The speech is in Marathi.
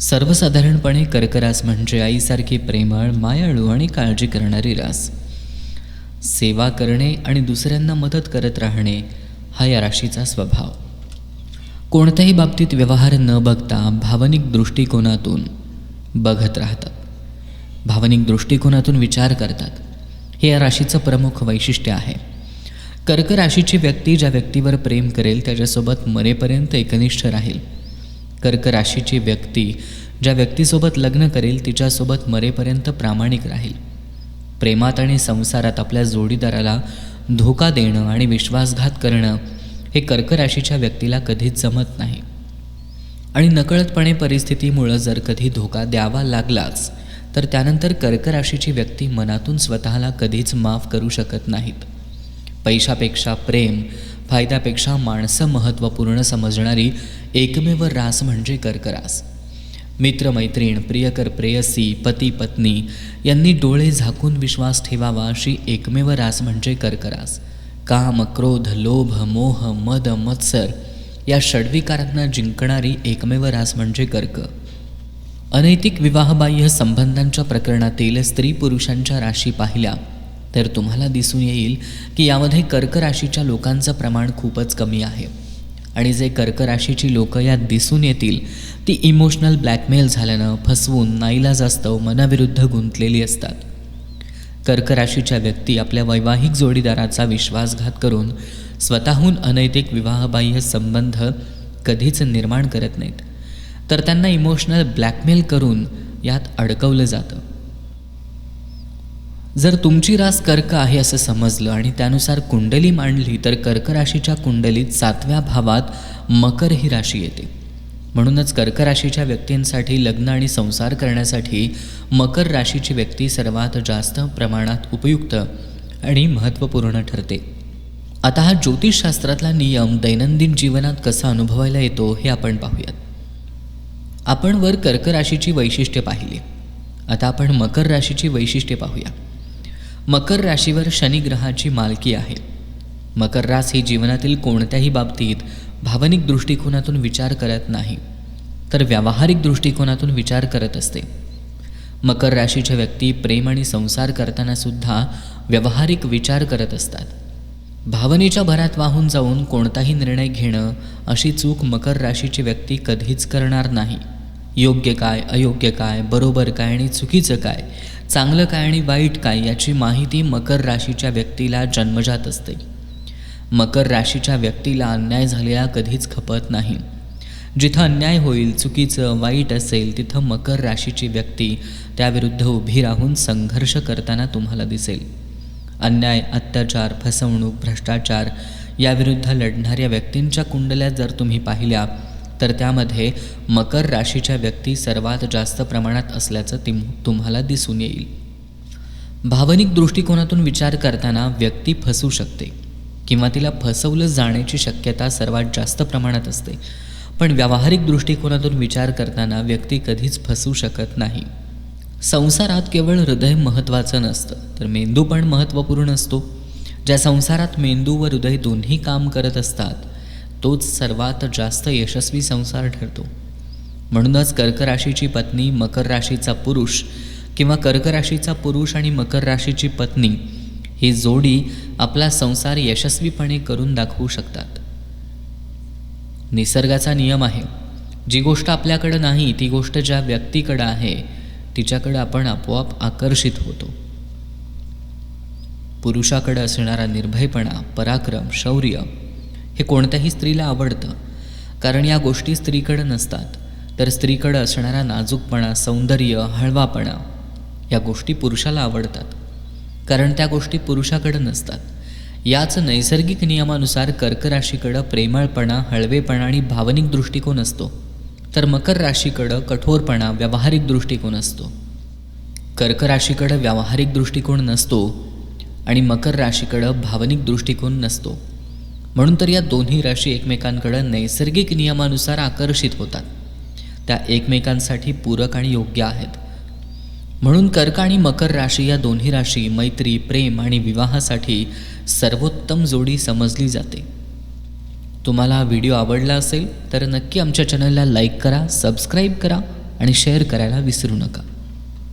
सर्वसाधारणपणे कर्करास म्हणजे आईसारखी प्रेमळ मायाळू आणि काळजी करणारी रास. सेवा करणे आणि दुसऱ्यांना मदत करत राहणे हा या राशीचा स्वभाव. कोणत्याही बाबतीत व्यवहार न बघता भावनिक दृष्टिकोनातून बघत राहतात. भावनिक दृष्टिकोनातून विचार करतात. हे या राशीचं प्रमुख वैशिष्ट्य आहे. कर्क राशीची व्यक्ती ज्या व्यक्तीवर प्रेम करेल त्याच्यासोबत मरेपर्यंत एकनिष्ठ राहील. कर्क राशीची व्यक्ती ज्या व्यक्तीसोबत लग्न करेल तिच्यासोबत मरेपर्यंत प्रामाणिक राहील. प्रेमात आणि संसारात आपल्या जोडीदाराला धोका देणं आणि विश्वासघात करणं हे कर्क राशीच्या व्यक्तीला कधीच जमत नाही. आणि नकळतपणे परिस्थितीमुळं जर कधी धोका द्यावा लागलाच तर त्यानंतर कर्क राशीची व्यक्ती मनातून स्वतःला कधीच माफ करू शकत नाहीत. पैशापेक्षा प्रेम फायद्यापेक्षा माणसं महत्त्वपूर्ण समजणारी एकमेव रास म्हणजे कर्करास. मित्रमैत्रीण प्रियकर प्रेयसी पती पत्नी यांनी डोळे झाकून विश्वास ठेवावा अशी एकमेव रास म्हणजे कर्करास. काम क्रोध लोभ मोह मद मत्सर या षडविकारांना जिंकणारी एकमेव रास म्हणजे कर्क. अनैतिक विवाहबाह्य संबंधांच्या प्रकरणातील स्त्री पुरुषांच्या राशी पाहिल्या तर तुम्हाला दिसून येईल की यामध्ये कर्क राशीच्या लोकांचं प्रमाण खूपच कमी आहे. आणि जे कर्क राशीची लोकं यात दिसून येतील ती इमोशनल ब्लॅकमेल झाल्यानं फसवून नाईला जास्तव मनाविरुद्ध गुंतलेली असतात. कर्क राशीच्या व्यक्ती आपल्या वैवाहिक जोडीदाराचा विश्वासघात करून स्वतःहून अनैतिक विवाहबाह्य संबंध कधीच निर्माण करत नाहीत. तर त्यांना इमोशनल ब्लॅकमेल करून यात अडकवलं जातं. जर तुमची रास कर्क आहे असं समजलं आणि त्यानुसार कुंडली मांडली तर कर्क राशीच्या कुंडलीत सातव्या भावात मकर ही राशी येते. म्हणूनच कर्क राशीच्या व्यक्तींसाठी लग्न आणि संसार करण्यासाठी मकर राशीची व्यक्ती सर्वात जास्त प्रमाणात उपयुक्त आणि महत्त्वपूर्ण ठरते. आता हा ज्योतिषशास्त्रातला नियम दैनंदिन जीवनात कसा अनुभवायला येतो हे आपण पाहूयात. आपण वर कर्क राशीची वैशिष्ट्ये पाहिली. आता आपण मकर राशीची वैशिष्ट्ये पाहूया. मकर राशीवर शनिग्रहाची मालकी आहे. मकर रास ही जीवनातील कोणत्याही बाबतीत भावनिक दृष्टिकोनातून विचार करत नाही तर व्यावहारिक दृष्टिकोनातून विचार करत असते. मकर राशीच्या व्यक्ती प्रेम आणि संसार करताना सुद्धा व्यावहारिक विचार करत असतात. भावनेच्या भरात वाहून जाऊन कोणताही निर्णय घेणं अशी चूक मकर राशीची व्यक्ती कधीच करणार नाही. योग्य काय अयोग्य काय बरोबर काय आणि चुकीचं काय चांगलं काय आणि वाईट काय याची माहिती मकर राशीच्या व्यक्तीला जन्मजात असते. मकर राशीच्या व्यक्तीला अन्याय झालेला कधीच खपत नाही. जिथं अन्याय होईल चुकीचं वाईट असेल तिथं मकर राशीची व्यक्ती त्याविरुद्ध उभी राहून संघर्ष करताना तुम्हाला दिसेल. अन्याय अत्याचार फसवणूक भ्रष्टाचार याविरुद्ध लढणाऱ्या व्यक्तींच्या कुंडल्या जर तुम्ही पाहिल्या तर त्यामध्ये मकर राशीच्या व्यक्ती सर्वात जास्त प्रमाणात असल्याचं तिम तुम्हाला दिसून येईल. भावनिक दृष्टिकोनातून विचार करताना व्यक्ती फसू शकते किंवा तिला फसवलं जाण्याची शक्यता सर्वात जास्त प्रमाणात असते. पण व्यावहारिक दृष्टिकोनातून विचार करताना व्यक्ती कधीच फसू शकत नाही. संसारात केवळ हृदय महत्त्वाचं नसतं तर मेंदू पण महत्त्वपूर्ण असतो. ज्या संसारात मेंदू व हृदय दोन्ही काम करत असतात तोच सर्वात जास्त यशस्वी संसार ठरतो. म्हणूनच कर्क राशीची पत्नी मकर राशीचा पुरुष किंवा कर्क राशीचा पुरुष आणि मकर राशीची पत्नी ही जोडी आपला संसार यशस्वीपणे करून दाखवू शकतात. निसर्गाचा नियम आहे. जी गोष्ट आपल्याकडं नाही ती गोष्ट ज्या व्यक्तीकडं आहे तिच्याकडं आपण आपोआप आकर्षित होतो. पुरुषाकडं असणारा निर्भयपणा पराक्रम शौर्य हे कोणत्याही स्त्रीला आवडतं. कारण या गोष्टी स्त्रीकडं नसतात. तर स्त्रीकडं असणारा नाजूकपणा सौंदर्य हळवापणा या गोष्टी पुरुषाला आवडतात. कारण त्या गोष्टी पुरुषाकडं नसतात. याच नैसर्गिक नियमानुसार कर्क राशीकडं प्रेमळपणा हळवेपणा आणि भावनिक दृष्टिकोन असतो. तर मकर राशीकडं कठोरपणा व्यावहारिक दृष्टिकोन असतो. कर्क राशीकडं व्यावहारिक दृष्टिकोन नसतो आणि मकर राशीकडं भावनिक दृष्टिकोन नसतो. म्हणून तर या दोन्ही राशी एकमेकांकडं नैसर्गिक नियमानुसार आकर्षित होतात. त्या एकमेकांसाठी पूरक आणि योग्य आहेत. म्हणून कर्क आणि मकर राशी या दोन्ही राशी मैत्री प्रेम आणि विवाहासाठी सर्वोत्तम जोडी समजली जाते. तुम्हाला हा व्हिडिओ आवडला असेल तर नक्की आमच्या चॅनलला लाईक करा सबस्क्राईब करा आणि शेअर करायला विसरू नका.